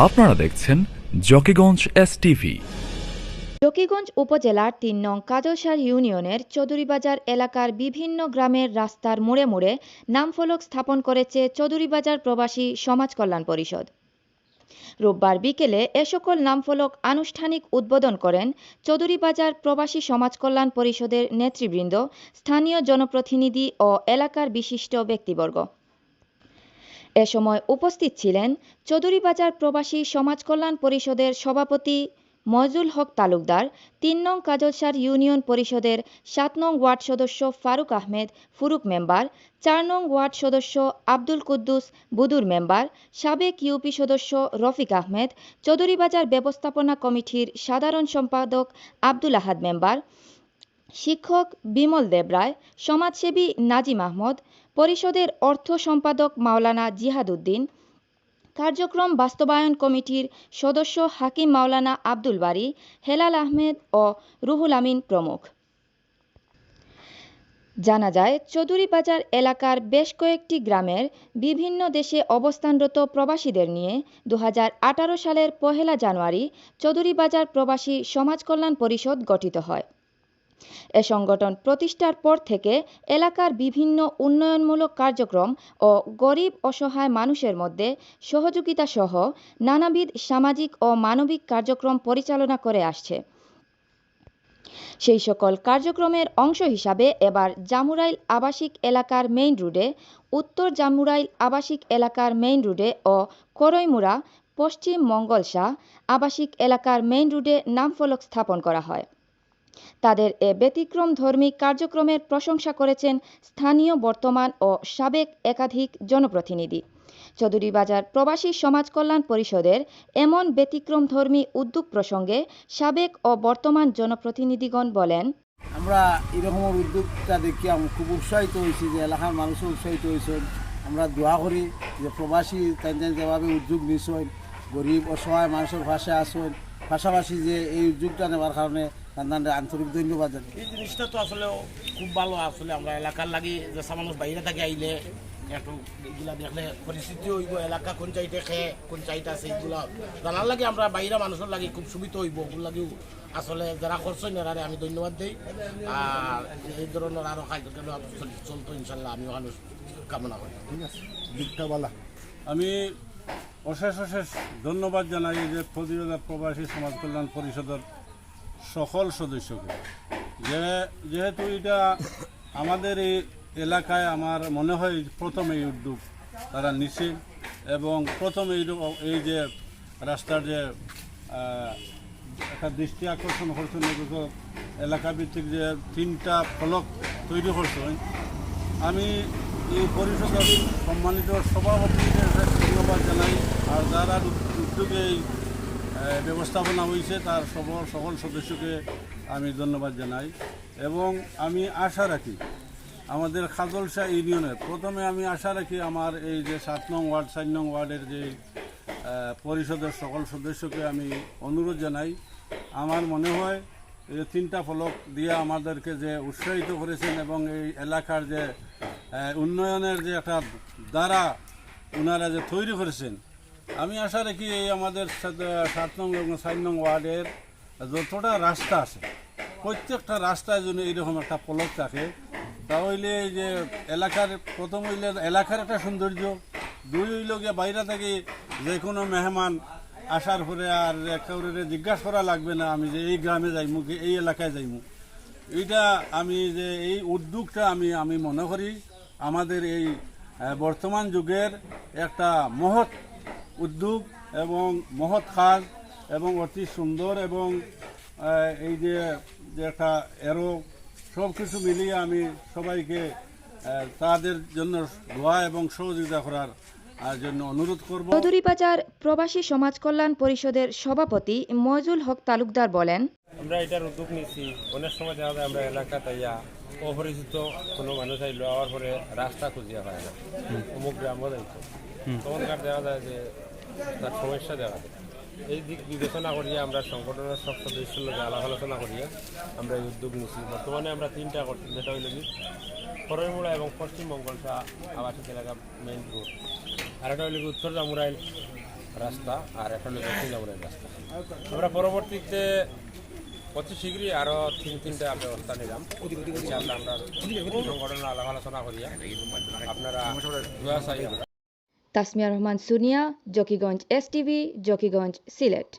আপনারা দেখছেন Zakiganj S TV Zakiganj উপজেলার তিন নং কাজলসার ইউনিয়নের চৌধুরীবাজার এলাকার বিভিন্ন গ্রামের রাস্তার মোড়ে মোড়ে নামফলক স্থাপন করেছে চৌধুরীবাজার প্রবাসী সমাজ কল্যাণ পরিষদ। রোববার বিকেলে এ সকল নামফলক আনুষ্ঠানিক উদ্বোধন করেন চৌধুরীবাজার প্রবাসী সমাজ কল্যাণ পরিষদের নেতৃবৃন্দ, স্থানীয় জনপ্রতিনিধি ও এলাকার বিশিষ্ট ব্যক্তিবর্গ। এ সময় উপস্থিত ছিলেন চৌধুরীবাজার প্রবাসী সমাজ কল্যাণ পরিষদের সভাপতি মজুল হক তালুকদার, তিন নং কাজলসার ইউনিয়ন পরিষদের সাত নং ওয়ার্ড সদস্য ফারুক আহমেদ ফুরুক মেম্বার, চার নং ওয়ার্ড সদস্য আব্দুল কুদ্দুস বুদুর মেম্বার, সাবেক ইউপি সদস্য রফিক আহমেদ, চৌধুরীবাজার ব্যবস্থাপনা কমিটির সাধারণ সম্পাদক আব্দুল আহাদ মেম্বার শিক্ষক বিমল দেবরায় সমাজসেবী নাজিম আহমদ, পরিষদের অর্থ সম্পাদক মাওলানা জিহাদুদ্দিন কার্যক্রম বাস্তবায়ন কমিটির সদস্য হাকিম মাওলানা আব্দুল বারী, হেলাল আহমেদ ও রুহুল আমিন প্রমুখ। জানা যায়, চৌধুরীবাজার এলাকার বেশ কয়েকটি গ্রামের বিভিন্ন দেশে অবস্থানরত প্রবাসীদের নিয়ে দু হাজার আঠারো সালের পহেলা জানুয়ারি চৌধুরীবাজার প্রবাসী সমাজ কল্যাণ পরিষদ গঠিত হয়। এ সংগঠন প্রতিষ্ঠার পর থেকে এলাকার বিভিন্ন উন্নয়নমূলক কার্যক্রম ও গরিব অসহায় মানুষের মধ্যে সহযোগিতা সহ নানাবিধ সামাজিক ও মানবিক কার্যক্রম পরিচালনা করে আসছে। সেই সকল কার্যক্রমের অংশ হিসাবে এবার জামুরাইল আবাসিক এলাকার মেইন রোডে, উত্তর জামুরাইল আবাসিক এলাকার মেইন রোডে ও করইমুড়া পশ্চিম মঙ্গলসা আবাসিক এলাকার মেইন রোডে নামফলক স্থাপন করা হয়। তাদের এ ব্যতিক্রম ধর্মী কার্যক্রমের প্রশংসা করেছেন স্থানীয় বর্তমান ও সাবেক একাধিক জনপ্রতিনিধি। চৌধুরীবাজার প্রবাসী সমাজ কল্যাণ পরিষদের এমন ব্যতিক্রম ধর্মী উদ্যোগ প্রসঙ্গে সাবেক ও বর্তমান জনপ্রতিনিধিগণ বলেন, আমরা এরকম উদ্যোগটা দেখি আমি খুব উৎসাহিত হয়েছি যে এলাকার মানুষও উৎসাহিত হয়েছেন। আমরা দোয়া করি যে প্রবাসী তাই যেভাবে উদ্যোগ নিছেন গরিব অসহায় মানুষের ভাষায় আসেন পাশাপাশি যে এই উদ্যোগটা নেওয়ার কারণে তাদের আন্তরিক ধন্যবাদ জানাই। এই জিনিসটা তো আসলে খুব ভালো আসলে আমরা এলাকার লাগি যে মানুষ বাইরে থেকে আইলে একটু এগুলা দেখলে পরিস্থিতি হইব এলাকা কোন চাইতে খেয়ে কোন চাইতে আছে এগুলা জানার লাগে আমরা বাইরে মানুষের লাগি খুব সুবিধা হইব ওগুলো লাগিও আসলে যারা করছেন এরারে আমি ধন্যবাদ দিই। আর এই ধরনের আরও কার্যক্রম চলতো ইনশাল্লাহ আমি ওখানে কামনা করি। দিকটা বলা আমি অশেষ অশেষ ধন্যবাদ জানাই যে প্রতিযোগিতা প্রবাসী সমাজ কল্যাণ পরিষদের সকল সদস্যকে। যে যেহেতু এটা আমাদের এই এলাকায় আমার মনে হয় প্রথম এই উদ্যোগ তারা নিছে এবং প্রথম এই এই যে রাস্তার যে একটা দৃষ্টি আকর্ষণ করছেন এগুলো এলাকা ভিত্তিক যে তিনটা ফলক তৈরি করছেন আমি এই পরিষদের সম্মানিত সভাপতিদের ধন্যবাদ জানাই। আর যারা উদ্যোগে এই ব্যবস্থাপনা হয়েছে তার সকল সকল সদস্যকে আমি ধন্যবাদ জানাই এবং আমি আশা রাখি আমাদের খাজলশা ইউনিয়নের, প্রথমে আমি আশা রাখি আমার এই যে সাত নং ওয়ার্ড, চার নং ওয়ার্ডের যে পরিষদের সকল সদস্যকে আমি অনুরোধ জানাই। আমার মনে হয় এই তিনটা ফলক দিয়ে আমাদেরকে যে উৎসাহিত করেছেন এবং এই এলাকার যে উন্নয়নের যে একটা দ্বারা ওনারা যে তৈরি করেছেন আমি আশা রাখি এই আমাদের সাত- সাত নং এবং চার নং ওয়ার্ডের যতটা রাস্তা আছে, প্রত্যেকটা রাস্তায় যেন এইরকম একটা ফলক থাকে। তাহলে এই যে এলাকার, প্রথম হইলে এলাকার একটা সৌন্দর্য, দুই হইল গিয়ে বাইরে থেকে যে কোনো মেহমান আসার পরে আর একেবারে জিজ্ঞাসা করা লাগবে না, আমি যে এই গ্রামে যাইমু কি এই এলাকায় যাইমু। এইটা আমি যে এই উদ্যোগটা আমি আমি মনে করি, আমাদের এই বর্তমান যুগের একটা মহৎ উদ্যোগ এবং মহৎ কাজ এবং অতি সুন্দর এবং এই যে একটা এরো সব কিছু মিলিয়ে আমি সবাইকে তাদের জন্য দোয়া এবং সহযোগিতা করার জন্য অনুরোধ করব। চৌধুরীবাজার প্রবাসী সমাজ কল্যাণ পরিষদের সভাপতি মজুল হক তালুকদার বলেন আমরা এটার উদ্যোগ নিয়েছি। অনেক সময় দেখা যায় আমরা এলাকা তাইয়া অপরিচিত কোনো মানুষ আইলো আওয়ার পরে রাস্তা খুঁজিয়া পায় না। অমুক গ্রামও যাইতো তখনকার দেখা যায় যে তার সমস্যা দেখা যায় এই দিক বিবেচনা করিয়া আমরা সংগঠনের সব সদস্যের লোক আলাপ আলোচনা করিয়া আমরা এই উদ্যোগ নিয়েছি। বর্তমানে আমরা তিনটা করছি, যেটা হইল কি খরইমুড়া এবং পশ্চিম মঙ্গলসা আবাসিক এলাকা মেইন রোড আর একটা হইল উত্তর জামুরাইল রাস্তা, আর একটা হলো দক্ষিণ নগরের রাস্তা। আমরা পরবর্তীতে অতি শীঘ্রই আরও তিন তিনটা ব্যবস্থা নিলাম। আমরা সংগঠনের আলাপ আলোচনা করিয়া আপনারা দোয়া তাসমিয়া রহমান সুনিয়া জকিগঞ্জ এস টিভি জকিগঞ্জ সিলেট